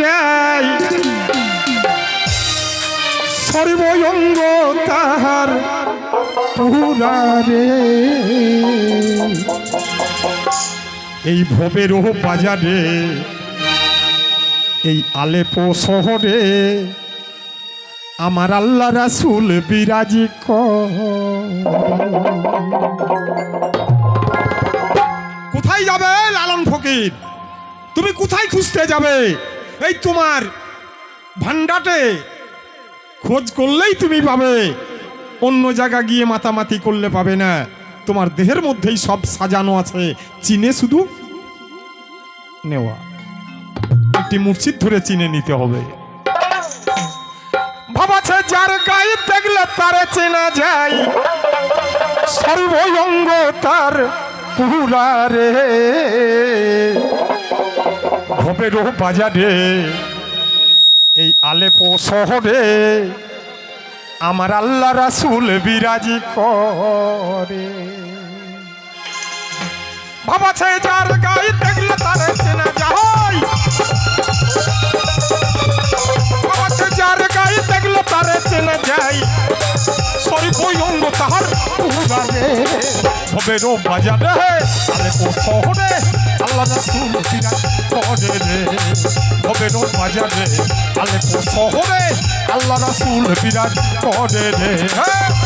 যায় সর্বঙ্গ তাহার পুরারে এই ভবেরও বাজারে, এই আলেপো শহরে আমার আল্লাহ রাসুল বিরাজি কোথায় যাবে লালন ফকির? তুমি কোথায় খুঁজতে যাবে? এই তোমার ভান্ডাটে খোঁজ করলেই তুমি পাবে। অন্য জায়গা গিয়ে মাতামাতি করলে পাবে না। তোমার দেহের মধ্যেই সব সাজানো আছে। চিনে শুধু নেওয়া। একটি মূর্ছিত ধরে চিনে নিতে হবে। ভাবাছে যার গায়ে দেখলে তারে চেনা যায়। সর্বঙ্গ তার পুরারে। ভবেরও বাজারে, এই আলেপো শহরে আমার আল্লাহ রাসুল বিরাজি করে। ভাবাছে যার গায়ে দেখলে তারে চেনা যায়। ভাবাছে যার গায়ে দেখলে তারে চেনা যায়। সর্বঙ্গ তাহার পুরারে ভবেরও বাজারে, আলেপো শহরে আল্লাহ রাসুল বিরাজি করে রে ভবেরও বাজারে আলেপো শহরে আল্লাহ রাসুল বিরাজ করে রে হ্যাঁ।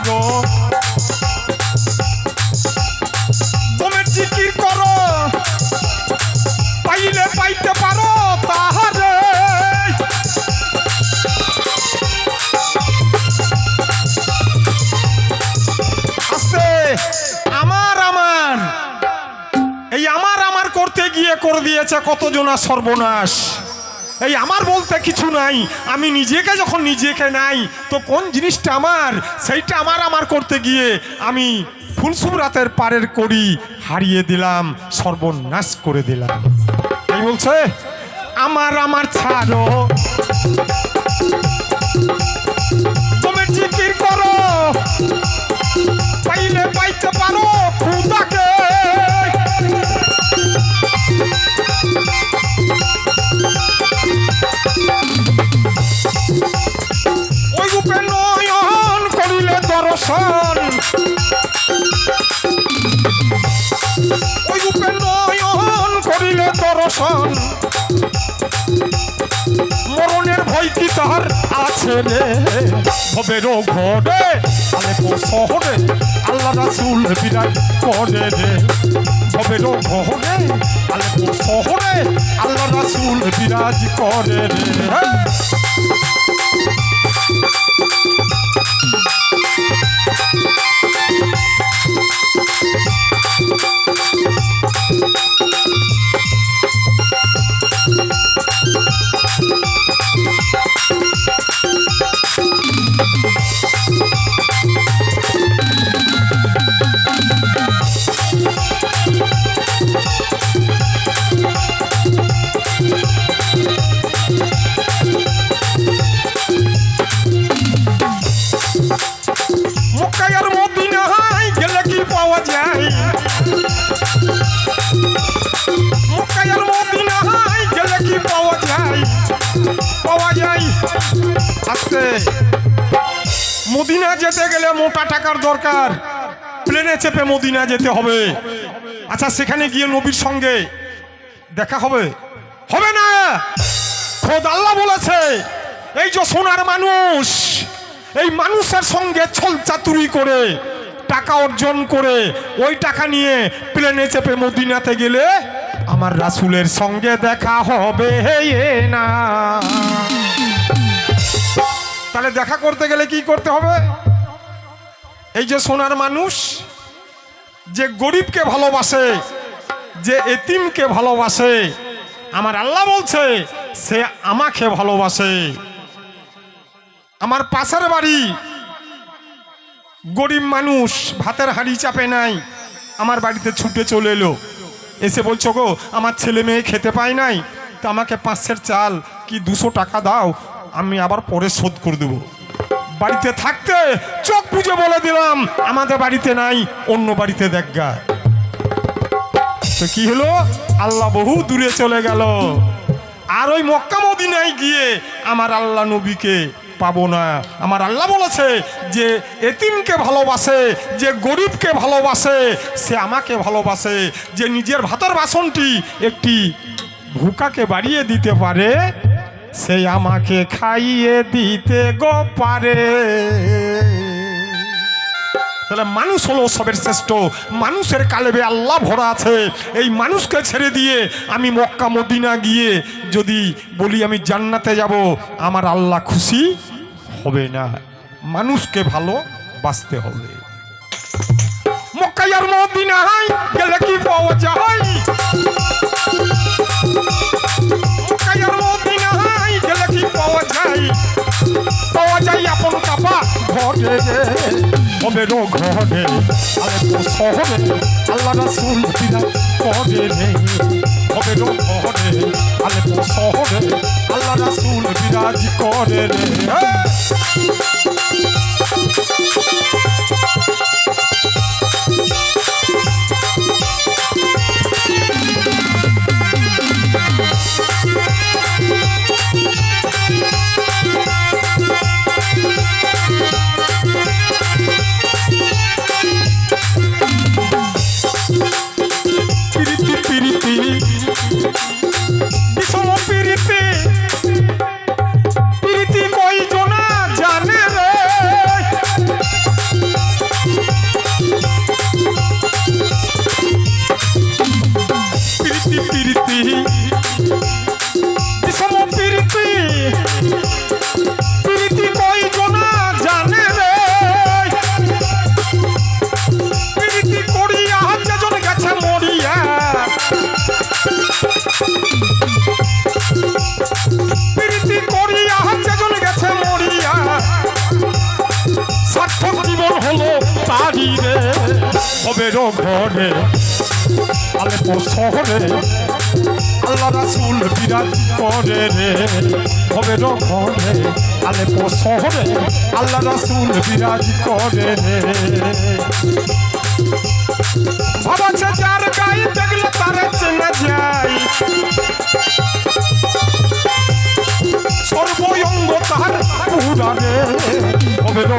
ছাড়ো তুমি করো, পাইলে পাইতে পারো তাহারে। আস্তে, আমার আমার। এই আমার আমার করতে গিয়ে করে দিয়েছে কতজনা সর্বনাশ। এই আমার বলতে কিছু নাই। আমি নিজেকে যখন নিজেকে নাই, তো কোন জিনিসটা আমার? সেইটা আমার আমার করতে গিয়ে আমি ফুলসুম রাতের পারের করি হারিয়ে দিলাম, সর্বনাশ করে দিলাম। এই বলছে? আমার আমার ছাড়ো। তুমি জিকির করো। পাইলে পাইতে পারো। দর্শন। মরণের ভয় কি তার আছে রে ভবেরও ঘরে আলেপো শহরে আল্লাহ রাসুল বিরাট করে রে ভবেরও ঘরে আলেপো শহরে আল্লাহ রাসুল বিরাজ করে রে হ্যাঁ। মক্কায়ার মদিনা যেতে গেলে মোটা টাকার দরকার। প্লেনে চেপে মদিনা যেতে হবে। আচ্ছা সেখানে গিয়ে নবীর সঙ্গে দেখা হবে। হবে না। খোদ আল্লাহ বলেছে, এই যে সোনার মানুষ, এই মানুষের সঙ্গে ছল চাতুরি করে, টাকা অর্জন করে, ওই টাকা নিয়ে প্লেনে চেপে মদিনাতে গেলে আমার রাসুলের সঙ্গে দেখা হবে না। দেখা করতে গেলে কি করতে হবে? এই যে সোনার মানুষ, যে গরিবকে ভালোবাসে, যে এতিমকে ভালোবাসে, আমার আল্লাহ বলছে, সে আমাকে ভালোবাসে। আমার পাশের বাড়ি, গরিব মানুষ, ভাতের হাঁড়ি চাপে নাই, আমার বাড়িতে ছুটে চলে এলো। এসে বলছো গো আমার ছেলে মেয়ে খেতে পায় নাই, তা আমাকে পাঁচশের চাল কি দুশো টাকা দাও? আমি আবার পরে শোধ করে দেবো। বাড়িতে থাকতে চোখ বুঝে বলে দিলাম, আমাদের বাড়িতে নাই, অন্য বাড়িতে দেখা তো কি হলো? আল্লাহ বহু দূরে চলে গেল। আর ওই মক্কা মদিনায় গিয়ে আমার আল্লাহ নবীকে পাবো না। আমার আল্লাহ বলেছে যে, এতিমকে ভালোবাসে, যে গরিবকে ভালোবাসে, সে আমাকে ভালোবাসে, যে নিজের ভাতের বাসনটি একটি ভুকাকে বাড়িয়ে দিতে পারে সে আমাকে খাইয়ে দিতে গো পারে। তাহলে মানুষ হলো সবের শ্রেষ্ঠ, মানুষের কালেবে আল্লাহ ভরা আছে। এই মানুষকে ছেড়ে দিয়ে আমি মক্কা মদিনা গিয়ে যদি বলি আমি জান্নাতে যাব, আমার আল্লাহ খুশি হবে না। মানুষকে ভালো বাঁচতে হবে। মক্কাই আর মদিনায় গেলে কি পাওয়া যায়? কাপা ঘরে। রে হবে রো ঘরে। আরে তো শহরে আল্লাহ রাসূল বিনা করে রে হবে রো ঘরে। আরে তো শহরে আল্লাহ রাসূল বিরাজ করে রে। হবে রো ঘরে। আলেপো শহরে, আল্লাহ রাসুল বিরাজ করে রে। হবে রো ঘরে, আলেপো শহরে, আল্লাহ রাসুল বিরাজ করে রে। ভাবাছে যার গায়ে দেখলে তারে চেনা যায়। সর্বঙ্গ তার পুরারে হবে রো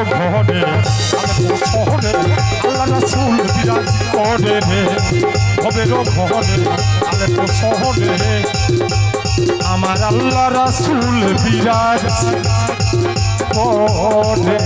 করে রে হবে রো ঘরে আলেপো শহরে। আমার আল্লাহ রাসুল বিরাজ করে।